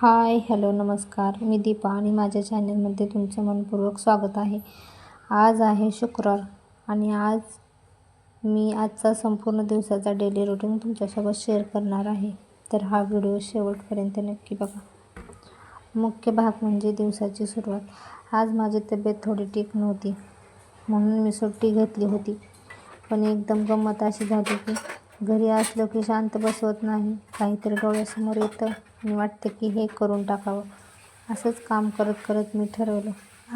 Hi hello नमस्कार. मी दीपा आणि माझ्या चॅनलमध्ये तुमचं मनपूर्वक स्वागत आहे. आज आहे शुक्रवार आणि आज मी आजचा संपूर्ण दिवसाचा डेली रुटीन तुमच्यासोबत शेअर करणार आहे. तर हा व्हिडिओ शेवटपर्यंत नक्की बघा. मुख्य भाग म्हणजे दिवसाची सुरुवात. आज माझी तब्येत थोडी ठीक नव्हती म्हणून मी सुट्टी घेतली होती. पण एकदम गंमत अशी झाली की घरी असलो की शांत बसवत नाही. काहीतरी डोळ्यासमोर येतं. आणि वाटतं की हे करून टाकावं. असंच काम करत करत मी ठरवलं.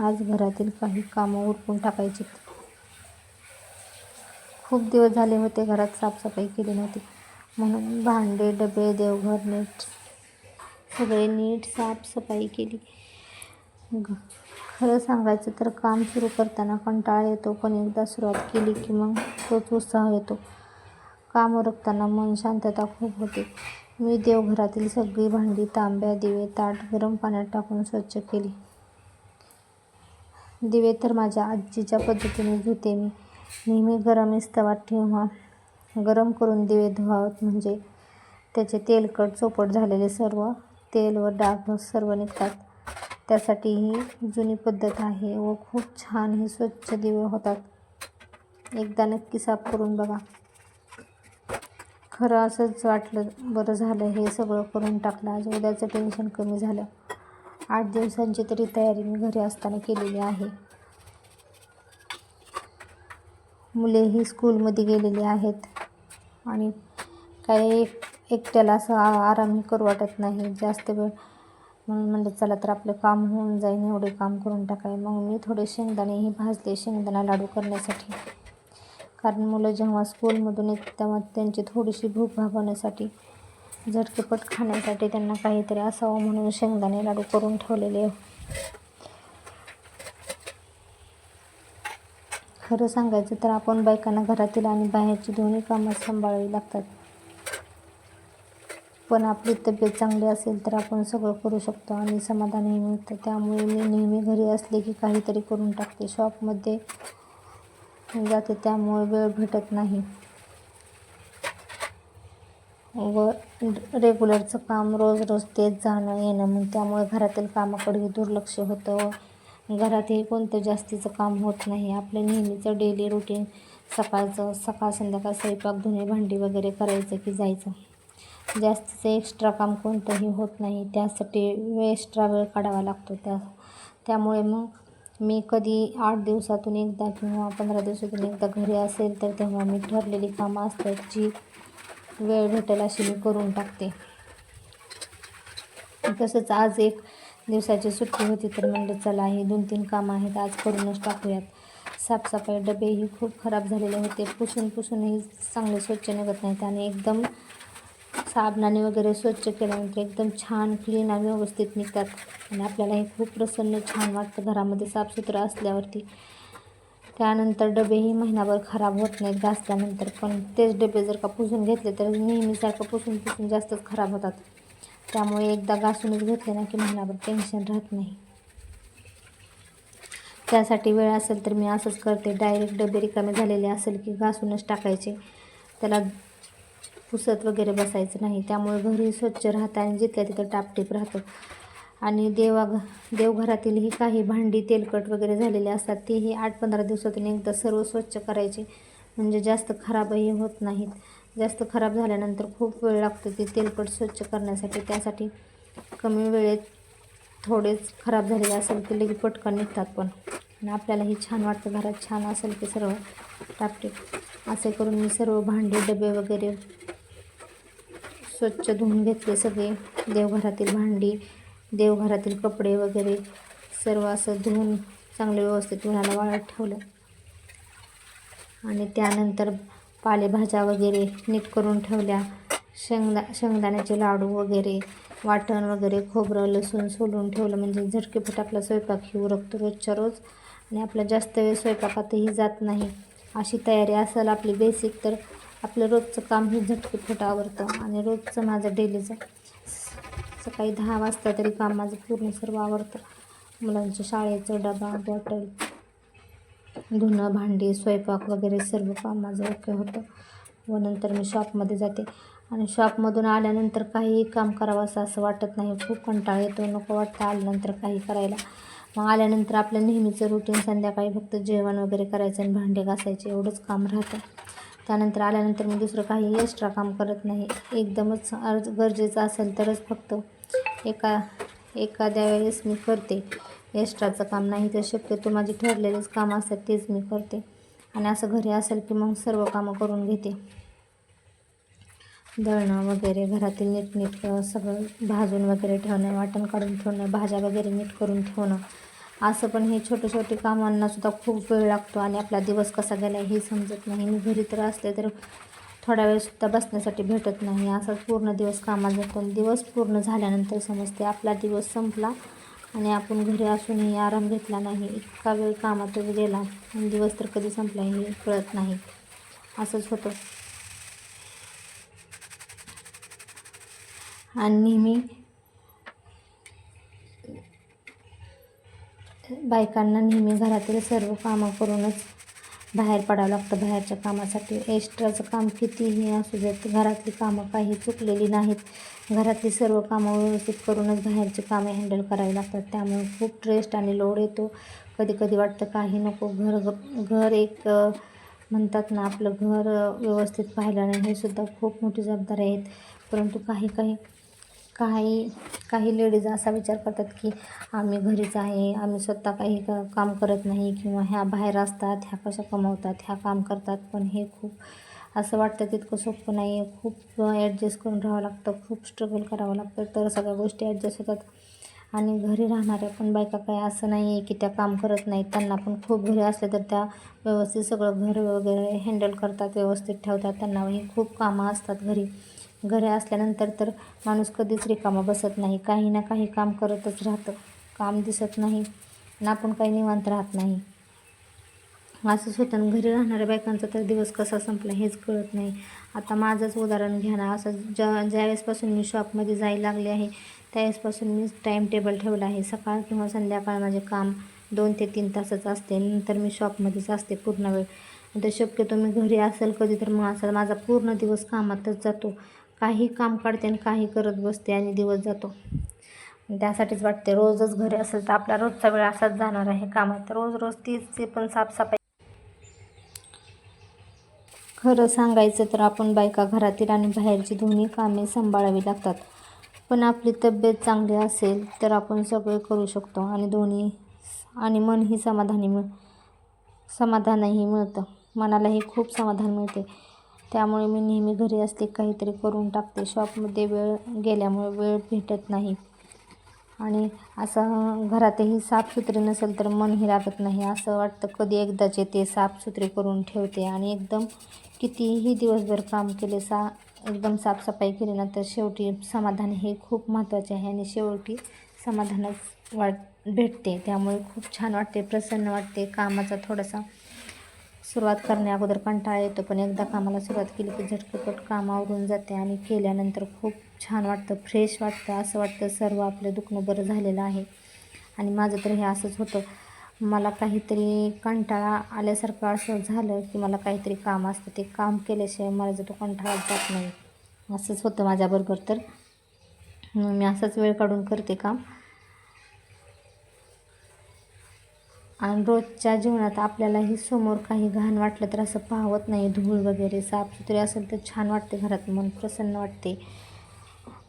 आज घरातील काही कामं उरकून टाकायची खूप दिवस झाले होते घरात साफसफाई केली नव्हती. म्हणून भांडे डबे देवघर नीट सगळे नीट साफसफाई केली. खरं सांगायचं तर काम सुरू करताना कंटाळा येतो. पण एकदा सुरुवात केली की मग तोच उत्साह येतो. काम उरकताना मन शांतता खूप होते. मी देवघरातील सगळी भांडी तांब्या दिवे ताट गरम पाण्यात टाकून स्वच्छ केली. दिवे तर माझ्या आजीच्या पद्धतीने धुते मी. नेहमी गरम इस्तवात ठेवा. गरम करून दिवे धुवावत म्हणजे त्याचे तेलकट चोपट झालेले सर्व तेल व डाग सर्व निघतात. त्यासाठी ही जुनी पद्धत आहे व खूप छान हे स्वच्छ दिवे होतात. एकदा नक्की साफ करून बघा. खरं असंच वाटलं बरं झालं हे सगळं करून टाकलं. आज उद्याचं टेन्शन कमी झालं. आठ दिवसांची तरी तयारी मी घरी असताना केलेली आहे. मुलेही स्कूलमध्ये गेलेली आहेत. आणि काही एक एकट्याला असं आरामही करू वाटत नाही. जास्त वेळ म्हणून म्हणलं चला तर आपलं काम होऊन जाईन एवढे काम करून टाकाय. मग मी थोडे शेंगदाणेही भाजले शेंगदाणा लाडू करण्यासाठी. कारण मुलं जेव्हा स्कूलमधून येतात तेव्हा त्यांची थोडीशी भूक भागवण्यासाठी झटकेपट खाण्यासाठी त्यांना काहीतरी असावं म्हणून शेंगदाणे लाडू करून ठेवलेले खरं सांगायचं तर आपण बायकांना घरातील आणि बाहेरची दोन्ही कामं सांभाळावी लागतात. पण आपली तब्येत चांगली असेल तर आपण सगळं करू शकतो आणि समाधानही मिळतं. त्यामुळे मी नेहमी घरी असले की काहीतरी करून टाकते. शॉपमध्ये जाते त्यामुळे वेळ भेटत नाही. व रेग्युलरचं काम रोज रोज तेच जाणं येणं मग त्यामुळे घरातील कामाकडेही दुर्लक्ष होतं व घरातही कोणतं जास्तीचं काम होत नाही. आपलं नेहमीचं डेली रुटीन सकाळचं सकाळ संध्याकाळ स्वयंपाक धुणे भांडी वगैरे करायचं की जायचं. जास्तीचं एक्स्ट्रा काम कोणतंही होत नाही. त्यासाठी वेळ एक्स्ट्रा वेळ काढावा लागतो त्या त्यामुळे मग मी कधी आठ दिवसातून एकदा किंवा पंधरा दिवसातून एकदा घरी असेल तर तेव्हा मी ठरलेली कामं असतात जी वेळ भेटेल अशी मी करून टाकते. तसंच आज एक दिवसाची सुट्टी होती तर म्हणलं चला हे दोन तीन कामं आहेत आज करूनच टाकूयात. साफसफाई डबेही खूप खराब झालेले होते. पुसून पुसूनही चांगले स्वच्छ निघत नाहीत आणि एकदम साबणाने वगैरे स्वच्छ केल्यानंतर एकदम छान क्लीन आणि व्यवस्थित निघतात. आणि आपल्याला हे खूप प्रसन्न छान वाटतं घरामध्ये साफसुथरं असल्यावरती. त्यानंतर डबेही महिनाभर खराब होत नाहीत घासल्यानंतर पण तेच डबे जर का पुसून घेतले तर नेहमीसारखं पुसून पुसून जास्तच खराब होतात. त्यामुळे एकदा घासूनच घेतले ना की महिनाभर टेन्शन राहत नाही. त्यासाठी वेळ असेल तर मी असंच करते. डायरेक्ट डबे रिकामे झालेले असेल की घासूनच टाकायचे. त्याला पुसत वगैरे बसायचं नाही. त्यामुळे घरी स्वच्छ राहतं आणि जिथल्या तिथं टापटीप राहतं. आणि देवा देवघरातीलही काही भांडी तेलकट वगैरे झालेले असतात. तेही आठ पंधरा दिवसातून एकदा सर्व स्वच्छ करायचे. म्हणजे जास्त खराबही होत नाहीत. जास्त खराब झाल्यानंतर खूप वेळ लागतो ते तेलकट स्वच्छ करण्यासाठी. त्यासाठी कमी वेळेत थोडेच खराब झालेले असेल ते लगेच पटकन निघतात पण. आणि आपल्यालाही छान वाटतं घरात छान असेल की सर्व टापटीप असे करून मी सर्व भांडे डबे वगैरे स्वच्छ धुवून घेतले सगळे. देवघरातील भांडी देवघरातील कपडे वगैरे सर्व असं धुवून चांगले व्यवस्थित उन्हाला वाळत ठेवलं. आणि त्यानंतर पालेभाज्या वगैरे नीट करून ठेवल्या. शेंगदा शेंगदाण्याचे लाडू वगैरे वाटण वगैरे खोबरं लसूण सोलून ठेवलं. म्हणजे झटकेपट आपला स्वयंपाक ही उरकतो रोजच्या रोज. आणि आपला जास्त वेळ स्वयंपाकातही जात नाही. अशी तयारी असेल आपली बेसिक तर आपलं रोजचं काम हे झटपट आवडतं आणि रोजचं माझं डेलीचं सकाळी दहा वाजता तरी काम माझं पूर्ण सर्व आवडतं मुलांच्या शाळेचं डबा बॉटल धुणं भांडी स्वयंपाक वगैरे सर्व काम माझं ओके होतं. व नंतर मी शॉपमध्ये जाते. आणि शॉपमधून आल्यानंतर काहीही काम करावं असं असं वाटत नाही. खूप कंटाळा येतो नको वाटतं आल्यानंतर काही करायला. मग आल्यानंतर आपलं नेहमीचं रुटीन संध्याकाळी फक्त जेवण वगैरे करायचं आणि भांडे घासायचे एवढंच काम राहतं. त्यानंतर आल्यानंतर मी दुसरं काही एक्स्ट्रा काम करत नाही. एकदमच अर्ज गरजेचं असेल तरच फक्त एका एखाद्या वेळेस मी करते. एक्स्ट्राचं काम नाही तर शक्यतो माझी ठरलेलेच काम असतात तेच मी करते. आणि असं घरी असेल की मग सर्व कामं करून घेते. दळणं वगैरे घरातील नीटनीट सगळं भाजून वगैरे ठेवणं वाटण काढून ठेवणं भाज्या वगैरे नीट करून ठेवणं. असं पण हे छोटे छोटे कामांनासुद्धा खूप वेळ लागतो आणि आपला दिवस कसा गेला हे समजत नाही. मी घरी तर असले तर थोडा वेळसुद्धा बसण्यासाठी भेटत नाही. असाच पूर्ण दिवस कामात जातो आणि दिवस पूर्ण झाल्यानंतर समजते आपला दिवस संपला आणि आपण घरी असूनही आराम घेतला नाही. इतका वेळ कामातच गेला आणि दिवस तर कधी संपला हे कळत नाही. असंच होतं. आणि नेहमी बायकांना नेहमी घरातील सर्व कामं करूनच बाहेर पडावं लागतं. बाहेरच्या कामासाठी एक्स्ट्राचं काम कितीही असू देत घरातली कामं काही चुकलेली नाहीत. घरातली सर्व कामं व्यवस्थित करूनच बाहेरची कामं हँडल करावी लागतात. त्यामुळे खूप ट्रेस्ट आणि लोड येतो. कधी कधी वाटतं काही नको घर घर एक म्हणतात ना आपलं घर व्यवस्थित पाहिलं नाही हे सुद्धा खूप मोठी जबाबदारी आहेत. परंतु काही काही काही काही लेडीज असा विचार करतात की आम्ही घरीच आहे आम्ही स्वतः काही काम करत नाही किंवा ह्या बाहेर असतात ह्या कशा कमवतात ह्या काम करतात. पण हे खूप असं वाटतं तितकं सोपं नाही. आहे खूप ॲडजस्ट करून राहावं लागतं. खूप स्ट्रगल करावं लागतं. तर सगळ्या गोष्टी ॲडजस्ट होतात. आणि घरी राहणाऱ्या पण बायका काय असं नाही आहे की त्या काम करत नाहीत. त्यांना पण खूप घरी असले तर त्या व्यवस्थित सगळं घर वगैरे हँडल करतात व्यवस्थित ठेवतात. त्यांनाही खूप कामं असतात घरी. घरी असल्यानंतर तर माणूस कधीच रिकामा बसत नाही. काही ना काही काम करतच राहतं. काम दिसत नाही आणि आपण काही निवांत राहत नाही. असंच होतं घरी राहणाऱ्या बायकांचा तर दिवस कसा संपला हेच कळत नाही. आता माझंच उदाहरण घ्या ना. असं ज्या ज्यावेळेसपासून मी शॉपमध्ये जायला लागले आहे त्यावेळेसपासून मी टाईम टेबल ठेवला आहे. सकाळ किंवा संध्याकाळ माझे काम दोन ते तीन तासच असते. नंतर मी शॉपमध्येच असते पूर्ण वेळ. तर शक्यतो मी घरी असेल कधी तर मग असा माझा पूर्ण दिवस कामातच जातो. काही काम काढते आणि काही करत बसते आणि दिवस जातो. त्यासाठीच वाटते रोजच घरी असेल तर आपला रोजचा वेळ असाच जाणार आहे कामात. रोज रोज तीच पण साफसफाई. खरं सांगायचं तर आपण बायका घरातील आणि बाहेरची दोन्ही कामे सांभाळावी लागतात. पण आपली तब्येत चांगली असेल तर आपण सगळे करू शकतो आणि दोन्ही आणि मनही समाधानी मिळ समाधानही मिळतं. मनालाही खूप समाधान मिळते. त्यामुळे मी नेहमी घरी असते काहीतरी करून टाकते. शॉपमध्ये वेळ गेल्यामुळे वेळ भेटत नाही. आणि असं घरातही साफसुथरे नसेल तर मनही लागत नाही. असं वाटतं कधी एकदाचे ते साफसुथरे करून ठेवते. आणि एकदम कितीही दिवसभर काम केले सा एकदम साफसफाई केली ना तर शेवटी समाधान हे खूप महत्त्वाचे आहे. आणि शेवटी समाधानच वाट भेटते. त्यामुळे खूप छान वाटते प्रसन्न वाटते. कामाचा थोडासा सुरुवात करण्या अगोदर कंटाळा येतो पण एकदा कामाला सुरुवात केली की झटकपट काम आवरून जाते आणि केल्यानंतर खूप छान वाटतं फ्रेश वाटतं असं वाटतं सर्व आपलं दुखणं बरं झालेलं आहे. आणि माझं तर हे असंच होतं. मला काहीतरी कंटाळा आल्यासारखं असं झालं की मला काहीतरी काम असतं. ते काम केल्याशिवाय मला तो कंटाळा जात नाही. असंच होतं माझ्याबरोबर तर. मी असंच वेळ काढून करते काम. आणि रोजच्या जीवनात आपल्यालाही समोर काही घाण वाटलं तर असं पाहवत नाही. धूळ वगैरे साफसुथरे असेल तर छान वाटते घरात मन प्रसन्न वाटते.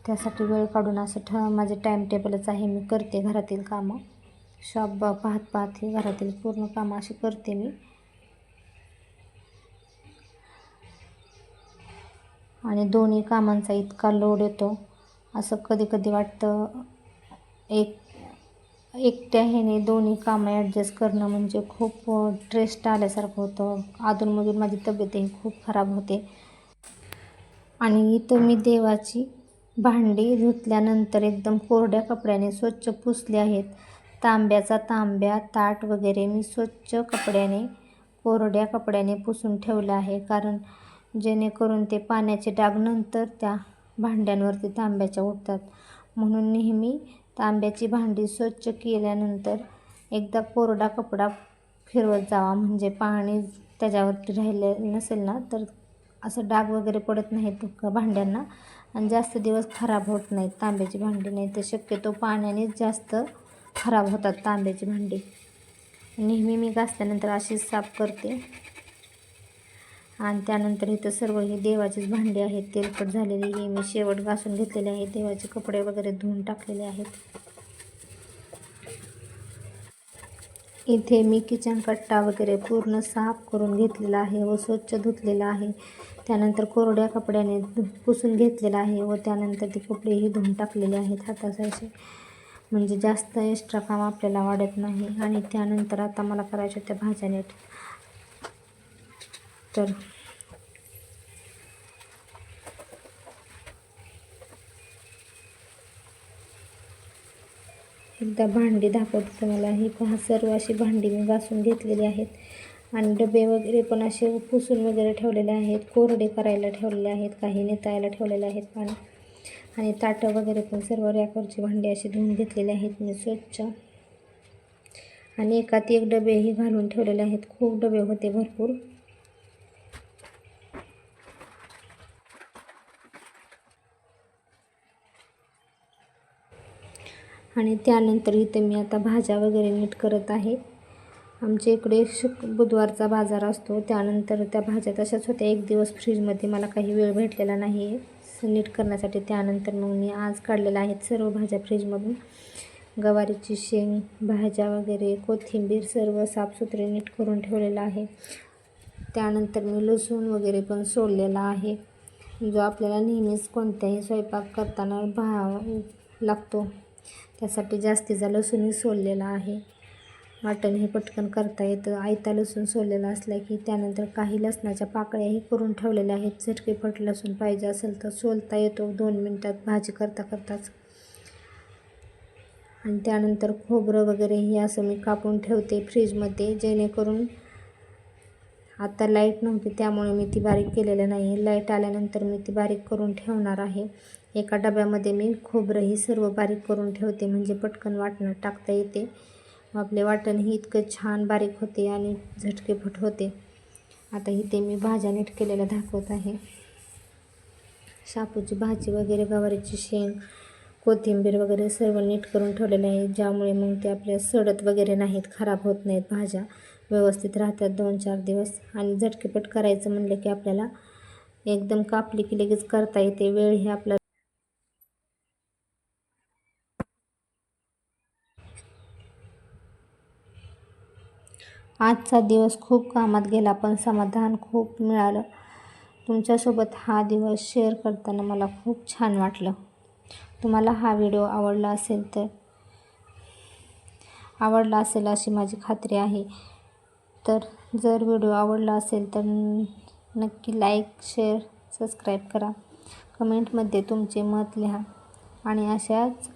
त्यासाठी वेळ काढून असं ठ माझे टाईम टेबलच आहे मी करते घरातील कामं. शॉप ब पाहत पाहत हे घरातील पूर्ण कामं अशी करते मी. आणि दोन्ही कामांचा इतका लोड येतो. असं कधी कधी वाटतं एक एकट्या ह्याने दोन्ही कामं ॲडजस्ट करणं म्हणजे खूप ट्रेस्ट आल्यासारखं होतं. अधूनमधून माझी तब्येतही खूप खराब होते. आणि इथं मी देवाची भांडी धुतल्यानंतर एकदम कोरड्या कपड्याने स्वच्छ पुसले आहेत. तांब्याचा तांब्या ताट वगैरे मी स्वच्छ कपड्याने कोरड्या कपड्याने पुसून ठेवलं आहे. कारण जेणेकरून ते पाण्याचे डाग नंतर त्या भांड्यांवरती तांब्याच्या उठतात म्हणून नेहमी तांब्याची भांडी स्वच्छ केल्यानंतर एकदा कोरडा कपडा फिरवत जावा. म्हणजे पाणी त्याच्यावरती राहिले नसेल ना तर असं डाग वगैरे पडत नाहीत भांड्यांना? आणि जास्त दिवस खराब होत नाहीत तांब्याची भांडी नाही तर शक्यतो पाण्यानेच जास्त खराब होतात तांब्याची भांडी. नेहमी मी घासल्यानंतर अशीच साफ करते. आणि त्यानंतर इथं सर्व हे देवाचेच भांडे आहेत तेलकट झालेली ही मी शेवट घासून घेतलेले आहे. देवाचे कपडे वगैरे धुवून टाकलेले आहेत. इथे मी किचन कट्टा वगैरे पूर्ण साफ करून घेतलेला आहे व स्वच्छ धुतलेला आहे. त्यानंतर कोरड्या कपड्याने धु- पुसून घेतलेला आहे व त्यानंतर ते कपडेही धुवून टाकलेले आहेत हातासाचे म्हणजे जास्त एक्स्ट्रा काम आपल्याला वाढत नाही. आणि त्यानंतर आता मला करायच्या त्या भाज्या नीट तर एकदा भांडी दाखवते तुम्हाला ही पहा सर्व अशी भांडी मी घासून घेतलेली आहेत. आणि डबे वगैरे पण असे पुसून वगैरे ठेवलेले आहेत. कोरडे करायला ठेवलेले आहेत. काही नेतायला ठेवलेले आहेत पाणी. आणि ताटं वगैरे पण सर्व रॅकवरची भांडी अशी धुवून घेतलेली आहेत मी स्वच्छ. आणि एकात एक डबेही घालून ठेवलेले आहेत. खूप डबे होते भरपूर. आणि त्यानंतर इथे मी आता भाज्या वगैरे नीट करत आहे. आमच्या इकडे शुक बुधवारचा बाजार असतो. त्यानंतर त्या भाज्या तशाच होत्या. एक दिवस फ्रीजमध्ये मला काही वेळ भेटलेला नाही आहे नीट करण्यासाठी त्यानंतर मग मी आज काढलेल्या आहेत सर्व भाज्या फ्रीजमधून. गवारीची शेंग भाज्या वगैरे कोथिंबीर सर्व साफसुथरे नीट करून ठेवलेलं आहे. त्यानंतर मी लसूण वगैरे पण सोडलेला आहे. जो आपल्याला नेहमीच कोणत्याही स्वयंपाक करताना भा लागतो. त्यासाठी जास्तीचा लसूणही सोललेला आहे. वाटण हे पटकन करता येतं. आयता लसूण सोललेला असला की त्यानंतर काही लसणाच्या पाकळ्याही करून ठेवलेल्या आहेत. झटकेपट लसूण पाहिजे असेल तर सोलता येतो. दोन मिनटात भाजी करता करताच. आणि त्यानंतर खोबरं वगैरे हे असं मी कापून ठेवते फ्रीजमध्ये जेणेकरून आता लाइट नव्हती त्यामुळे मी ती बारीक केलेलं नाही लाइट आल्यानंतर मी ती बारीक करून ठेवणार आहे. एका डब्यामध्ये मी खोबरंही सर्व बारीक करून ठेवते म्हणजे पटकन वाटणं टाकता येते. आपले वाटणही इतकं छान बारीक होते आणि झटकेपट होते. आता इथे मी भाज्या नीट केलेल्या दाखवत आहे. शापूची भाजी वगैरे गवारीची शेंग कोथिंबीर वगैरे सर्व नीट करून ठेवलेले आहे ज्यामुळे मग ते आपल्या सडत वगैरे नाहीत खराब होत नाहीत. भाज्या व्यवस्थित राहतात दोन चार दिवस आणि झटकेपट करायचं म्हणलं की आपल्याला एकदम कापली की लगेच करता येते. वेळ हे आपला आजचा दिवस खूप कामात गेला पण समाधान खूप मिळालं. तुमच्यासोबत हा दिवस शेअर करताना मला खूप छान वाटलं. तुम्हाला हा व्हिडिओ आवडला असेल तर आवडला असेल अशी माझी खात्री आहे. तर जर व्हिडिओ आवडला असेल तर नक्की लाईक शेअर सबस्क्राईब करा. कमेंटमध्ये तुमचे मत लिहा आणि अशाच